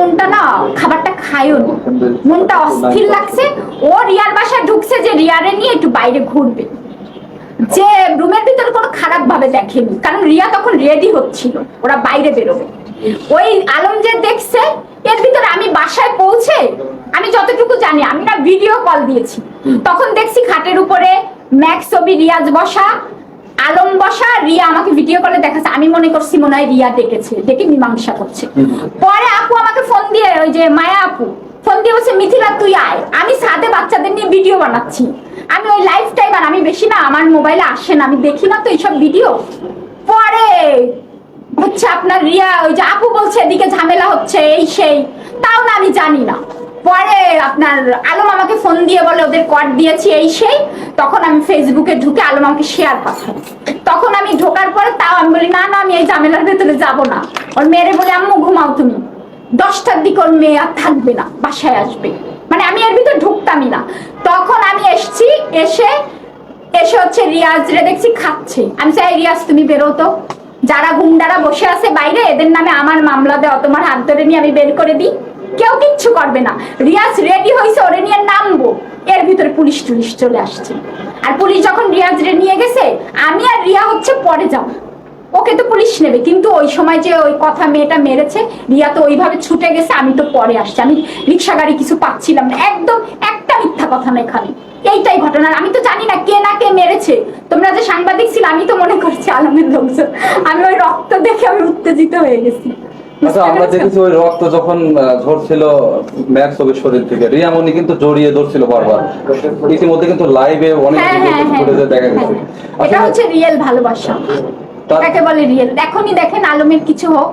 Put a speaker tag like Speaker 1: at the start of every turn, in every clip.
Speaker 1: মনটা না খাবারটা খায়ও নি। মনটা অস্থির লাগছে ও রিয়ার বাসায় ঢুকছে যে রিয়ারে নিয়ে একটু বাইরে ঘুরবে। যে রুমের ভিতরে কোনো খারাপ ভাবে দেখেনি কারণ রিয়া তখন রেডি হচ্ছিল ওরা বাইরে বেরোবে। ওই আলম যে দেখছে এর ভিতরে আমি বাসায় পৌঁছে আমি যতটুকু জানি আমি না ভিডিও কল দিয়েছি। তখন দেখছি খাটের উপরে ম্যাক্স ছবি রিয়াজ বসা আলম বসা রিয়া আমাকে ভিডিও কলে দেখাচ্ছে। আমি মনে করছি মনে হয় রিয়া দেখেছে দেখে মীমাংসা করছে। পরে আপু আমাকে ফোন দিয়ে, ওই যে মায়া আপু, ফোন দিয়ে বলছে, মিথিলা, তুই আয়। আমি সাথে বাচ্চাদের নিয়ে ভিডিও বানাচ্ছি। আমি ওই লাইফ টাইম আর আমি বেশি না, আমার মোবাইলে আসে না। আমি দেখি না তো এইসব ভিডিও পরে হচ্ছে আপনার রিয়া, ওই যে আপু বলছে, এদিকে ঝামেলা হচ্ছে, এই সেই। তাও না, আমি জানি না। পরে আপনার আলম আমাকে ফোন দিয়ে বলে, ওদের কর দিয়েছি, এই সেই। তখন আমি ফেসবুকে ঢুকে আলম আমাকে শেয়ার পাঠাই। তখন আমি ঢোকার পরে তাও আমি বলি, না না, আমি এই ঝামেলার ভেতরে যাব না। ওর মেয়েরে বলে, আম্মু, ঘুমাও তুমি। দশটার দিকে ওর মেয়ে আর থাকবে না, বাসায় আসবে। মানে আমি এর ভিতরে ঢুকতামই না। তখন আমি এসছি, এসে এসে হচ্ছে রিয়াজ রে দেখছি খাচ্ছে। আমি চাই, রিয়াজ, তুমি বেরো তো। যারা গুন্ডারা বসে আছে বাইরে, এদের নামে আমার মামলা দেওয়া, তোমার হাত ধরে নিয়ে আমি বের করে দিই। কেউ কিচ্ছু করবে না। রিয়াজ রেডি হয়েছে ওরে নিয়ে নামবো। এর ভিতরে পুলিশ টুলিশ চলে আসছে। আর পুলিশ যখন রিয়াজ রে নিয়ে গেছে, আমি আর রিয়া হচ্ছে পরে যাব। ওকে তো পুলিশ নেবে কিন্তু ওই সময় যে ওই কথা মেয়েটা মেরেছে রিয়া তো ওইভাবে ছুটে গেছে আমি তো পরে আসছি। আমি রিক্সা গাড়ি কিছু পাচ্ছিলাম না একদম একটা মিথ্যা কথা না এখানে। এইটাই ঘটনা আমি তো জানি না কে না কে মেরেছে। তোমরা যে সাংবাদিক ছিল আমি তো মনে করছি আলমের লোকজন। আমি ওই রক্ত দেখে আমি উত্তেজিত হয়ে গেছি।
Speaker 2: আচ্ছা আমরা দেখেছি ওই রক্ত যখন ঝরছিল ম্যাক্স ওকে শরীর থেকে। রিয়ামণি কিন্তু জড়িয়ে ধরছিল বারবার। ইতিমধ্যে কিন্তু লাইভে অনেক
Speaker 1: হ্যাঁ হ্যাঁ হ্যাঁ
Speaker 2: দেখা গেছে।
Speaker 1: এটা হচ্ছে রিয়েল ভালোবাসা। বলে রিয়েল এখনই দেখেন আলমের কিছু হোক।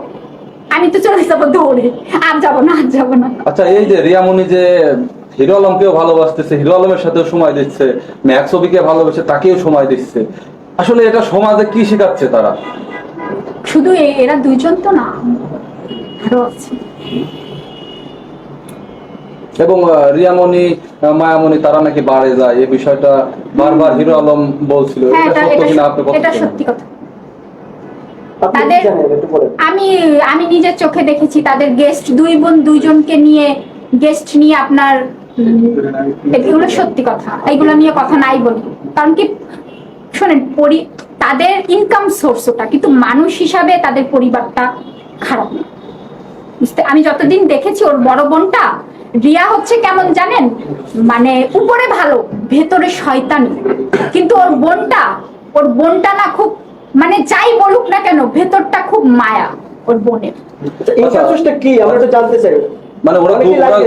Speaker 1: আমি তো চলে যাব দৌড়ে। আর যাব না আর যাব না।
Speaker 2: আচ্ছা এই যে রিয়ামণি যে হিরো আলমকেও ভালোবাসতেছে হিরো আলমের সাথেও সময় দিচ্ছে ম্যাক্স ছবিকে ভালোবেসে তাকেও সময় দিচ্ছে। আসলে এটা সমাজে কি শেখাচ্ছে তারা?
Speaker 1: শুধু এরা দুইজন তো না আরও আছে।
Speaker 2: এবং রিয়ামণি মায়ামণি তারা নাকি বাড়ে যায়। এই বিষয়টা বারবার হিরো আলম বলছিল।
Speaker 1: হ্যাঁ
Speaker 2: এটা সত্য
Speaker 1: কথা। তাদের- আমি আমি নিজের চোখে দেখেছি তাদের গেস্ট দুই বোন দুইজনকে নিয়ে গেস্ট নিয়ে আপনার এগুলো সত্যি কথা এগুলো নিয়ে কথা নাই বলি। কারণ কি শোনেন পরি তাদের ইনকাম সোর্স ওটা কিন্তু মানুষ হিসাবে তাদের পরিবারটা খারাপ না। বুঝতে আমি যতদিন দেখেছি ওর বড় বোনটা রিয়া হচ্ছে কেমন জানেন? মানে উপরে ভালো ভেতরে শয়তানি। কিন্তু ওর বোনটা ওর বোনটা না খুব মানে যাই বলুক না কেন ভেতরটা খুব মায়া ওর বোনের।
Speaker 3: এই কি? আমরা তো জানতে চাই।
Speaker 2: মানে ওরা।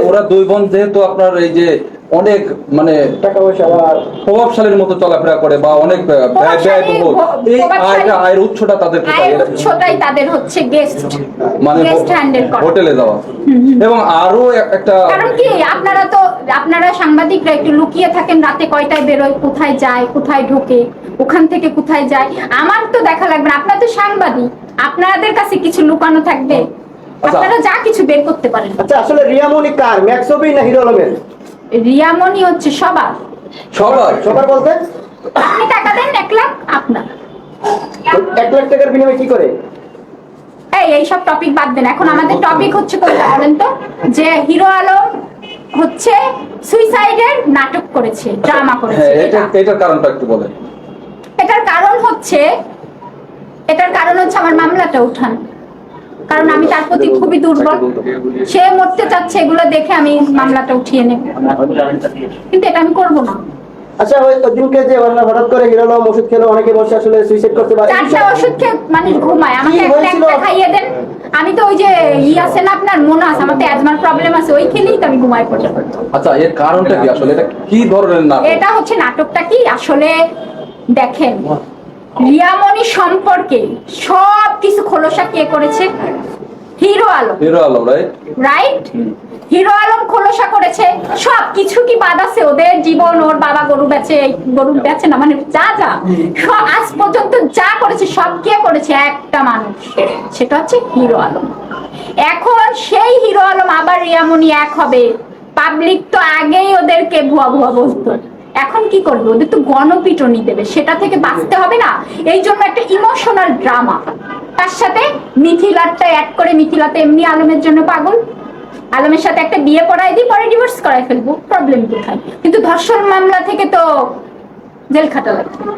Speaker 2: ওরা দুই বোন যেহেতু আপনার এই যে অনেক মানে
Speaker 3: টাকা পয়সা আর
Speaker 2: প্রভাবশালীর মতো চলাফেরা করে বা অনেক ব্যয়বহুল। এই আয়টা আয়ের উৎসটা তাদের কোথায়?
Speaker 1: উৎসটাই তাদের হচ্ছে গেস্ট
Speaker 2: মানে
Speaker 1: গেস্ট হ্যান্ডেল করা।
Speaker 2: হোটেলে যাওয়া এবং আরও একটা
Speaker 1: কারণ কি আপনারা তো আপনারা সাংবাদিকরা একটু লুকিয়ে থাকেন রাতে কয়টায় বেরোয় কোথায় যায় কোথায় ঢোকে ওখান থেকে কোথায় যায়। আমার তো দেখা লাগবে না আপনারা তো সাংবাদিক। আপনাদের কাছে কিছু লুকানো থাকবে।
Speaker 2: আচ্ছা।
Speaker 1: আপনারা যা কিছু বের করতে পারেন।
Speaker 3: আচ্ছা আসলে রিয়ামণি কার? ম্যাক্সবি না হিরো আলমের?
Speaker 1: রিয়ামনি হচ্ছে সবার।
Speaker 2: সবার?
Speaker 3: সবার বলতে?
Speaker 1: আপনি টাকা দেন এক লাখ আপনার।
Speaker 3: এক লাখ টাকার বিনিময়ে কি করে?
Speaker 1: এই এইসব টপিক বাদ দেন। এখন আমাদের টপিক হচ্ছে কোনটা বলেন তো? যে হিরো আলম হচ্ছে সুইসাইডের নাটক করেছে ড্রামা করেছে
Speaker 2: হ্যাঁ এটা এটার কারণটা একটু বলেন।
Speaker 1: এটার কারণ হচ্ছে এটার কারণ হচ্ছে আমার মামলাটা উঠান। কারণ আমি তার প্রতি খুবই দুর্বল। সে মরতে চাচ্ছে এগুলো দেখে আমি মামলাটা উঠিয়ে নেব। কিন্তু এটা আমি করব না।
Speaker 3: আচ্ছা ওই দিনকে যে ওরা হঠাৎ করে ওষুধ খেলো অনেকে বসে আসলে সুইসাইড করতে পারে।
Speaker 1: চারটা ওষুধ খেয়ে মানুষ ঘুমায়। আমাকে একটা একটা খাইয়ে দেন আমি তো ওই যে ই আছে না আপনার মনে আছে আমার তো অ্যাজমার প্রবলেম আছে ওই খেলেই তো আমি ঘুমাই পড়ে।
Speaker 2: আচ্ছা এর কারণটা কি আসলে? এটা কি ধরনের নাটক?
Speaker 1: এটা হচ্ছে নাটকটা কি? আসলে দেখেন রিয়ামণি সম্পর্কে সব কিছু খোলসা কে করেছে? হিরো আলম।
Speaker 2: হিরো আলম রাইট
Speaker 1: রাইট হিরো আলম খোলসা করেছে। সব কিছু কি বাদ আছে? ওদের জীবন ওর বাবা গরু বেচে গরু বেচে না মানে যা যা। আজ পর্যন্ত যা করেছে সব কে করেছে? একটা মানুষ। সেটা হচ্ছে হিরো আলম। এখন সেই হিরো আলম আবার রিয়ামণি এক হবে। পাবলিক তো আগেই ওদেরকে ভুয়া ভুয়া বলতো। এখন কি করবে? ওদের তো গণপিটনি দেবে। সেটা থেকে বাঁচতে হবে না। এই জন্য একটা ইমোশনাল ড্রামা তার সাথে মিথিলারটা অ্যাড করে মিথিলাতে এমনি আলমের জন্য পাগল। আলমের সাথে একটা বিয়ে পড়াই দিই, পরে ডিভোর্স করাই ফেলব। প্রবলেম কোথায়? কিন্তু ধর্ষণ মামলা থেকে তো জেল খাটা লাগবে।